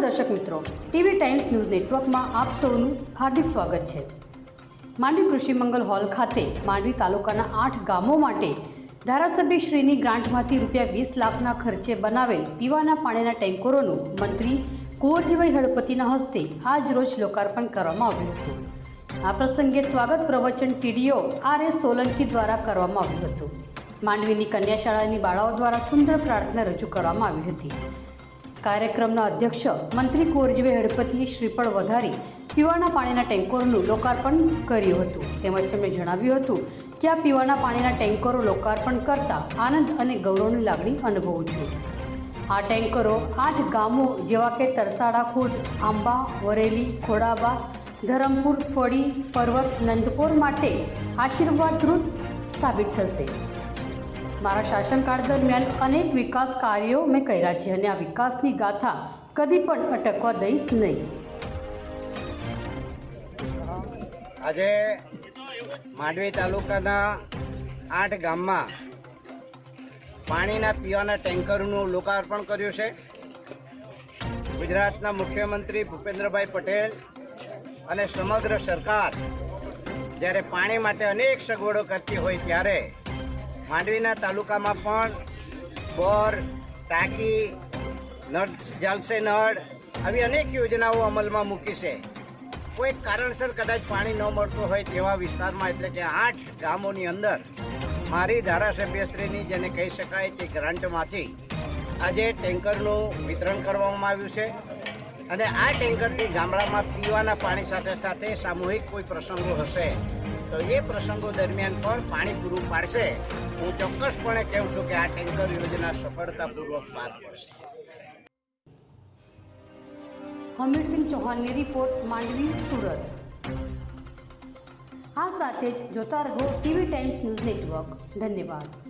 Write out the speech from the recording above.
દર્શક મિત્રો, TV times news નેટવર્કમાં આપ સૌનું હાર્દિક સ્વાગત છે. માંડવી કૃષિ મંગલ હોલ ખાતે માંડવી તાલુકાના આઠ ગામો માટે ધારાસભ્ય શ્રીની ગ્રાન્ટમાંથી રૂપિયા વીસ લાખના ખર્ચે બનાવેલ પીવાના પાણીના ટેન્કરોનું મંત્રી કુંવરજીભાઈ હળપતિના હસ્તે આજ રોજ લોકાર્પણ કરવામાં આવ્યું હતું. આ પ્રસંગે સ્વાગત પ્રવચન ટીડીઓ આર એસ સોલંકી દ્વારા કરવામાં આવ્યું હતું. માંડવીની કન્યા શાળાની બાળાઓ દ્વારા સુંદર પ્રાર્થના રજૂ કરવામાં આવી હતી. કાર્યક્રમના અધ્યક્ષ મંત્રી કોરજીભાઈ હડપતિએ શ્રીફળ વધારી પીવાના પાણીના ટેન્કરોનું લોકાર્પણ કર્યું હતું. તેમજ તેમણે જણાવ્યું હતું કે આ પીવાના પાણીના ટેન્કરો લોકાર્પણ કરતા આનંદ અને ગૌરવની લાગણી અનુભવું છું. આ ટેન્કરો આઠ ગામો જેવા કે તરસાડા, ખુદ, આંબા, વરેલી, ખોડાબા, ધરમપુર, ફળી, પર્વત, નંદપોર માટે આશીર્વાદરૂપ સાબિત થશે. મારા શાસનકાળ દરમિયાન અનેક વિકાસ કાર્યો મેં કર્યા છે અને આ વિકાસની ગાથા કદી પણ અટકવા દઈશ નહીં. આજે માંડવી તાલુકાના આઠ ગામમાં પાણીના પીવાના ટેન્કરનું લોકાર્પણ કર્યું છે. ગુજરાતના મુખ્યમંત્રી ભૂપેન્દ્રભાઈ પટેલ અને સમગ્ર સરકાર જ્યારે પાણી માટે અનેક સગવડો કરતી હોય ત્યારે માંડવીના તાલુકામાં પણ બોર, ટાંકી, નળ, જલસે નળ આવી અનેક યોજનાઓ અમલમાં મૂકી છે. કોઈ કારણસર કદાચ પાણી ન મળતું હોય તેવા વિસ્તારમાં એટલે કે આઠ ગામોની અંદર મારી ધારાસભ્યશ્રીની જેને કહી શકાય તે ગ્રાન્ટમાંથી આજે ટેન્કરનું વિતરણ કરવામાં આવ્યું છે અને આ ટેન્કરથી ગામડામાં પીવાના પાણી સાથે સાથે સામૂહિક કોઈ પ્રસંગો હશે તો એ પ્રસંગો દરમિયાન પણ પાણી પૂરું પાડશે. હું ચોક્કસપણે કહું છું કે આ ટેન્કર યોજના સફળતાપૂર્વક પાર પડશે. હમીરસિંહ ચૌહાણની રિપોર્ટ, માંડવી, સુરત. આ સાથે જ જોતા રહો ટીવી ટાઈમ્સ ન્યૂઝ નેટવર્ક. ધન્યવાદ.